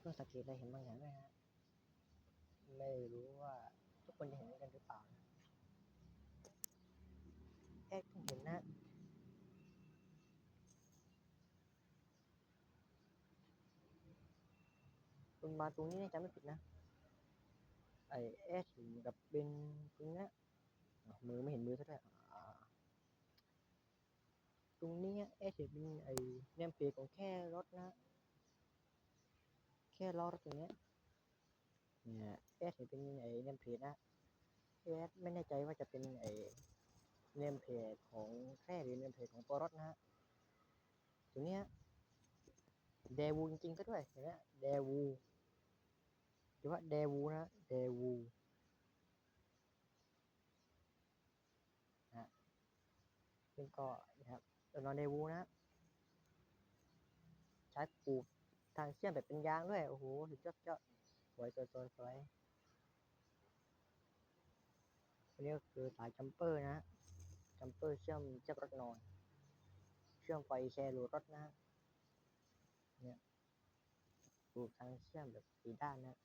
เพิ่งสังเกตได้เห็นบางอย่างไหมฮะไม่รู้ว่าทุกคนจะเห็นกันหรือเปล่านะแอดเพิ่งเห็นนะตรงมาตรงนี้นี่ยจำไม่ผิดนะไอแอดกับเป็นตรงนี้มือไม่เห็นมือซะด้วยตรงนี้แอดเห็นเป็นไอเนมเพจของแค่รถนะ แค่ล้อรถตรงเนี้ยเนี่ยแอดเห็นเป็นไอเนมเพจนะแอดไม่แน่ใจว่าจะเป็นไอเนมเพจของแค่หรือเนมเพจของตัวรถนะฮะตรงเนี้ยเดวูจริงๆก็ด้วยเห็นไหมเดวูหรือว่าเดวูนะเดวูนะซึ่งก็นะครับตัวนอนเดวูนะใช้ปู ทางเชื่อมแบบเป็นยางด้วย โอ้โหสุดยอดยอดสวยสวยสวยสวยอันนี้ก็คือสายจัมเปอร์นะจัมเปอร์เชื่อมเชือกรถนอน เชื่อมไฟแชร์รูรถนะ เนี่ยปลูกทางเชื่อมแบบสีด้านนะ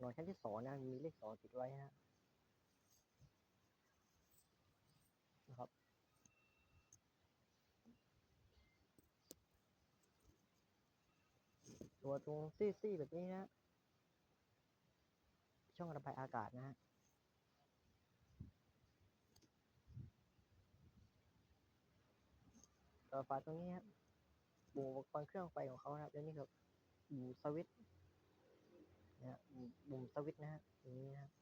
นอนชั้นที่สองนะ มีเลขสองติดไว้นะนะครับ ตัวตรงซี่ๆแบบนี้นะช่องระบายอากาศนะฮะต่อไฟตรงนี้ครับปุ่มอุปกรณ์เครื่องไฟของเขาครับแล้วนี่คือปุ่มสวิตช์นะฮะปุ่มสวิตช์นะฮะตรงนี้นะครับ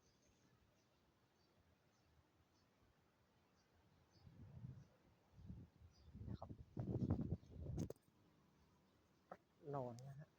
นะครับรถนอน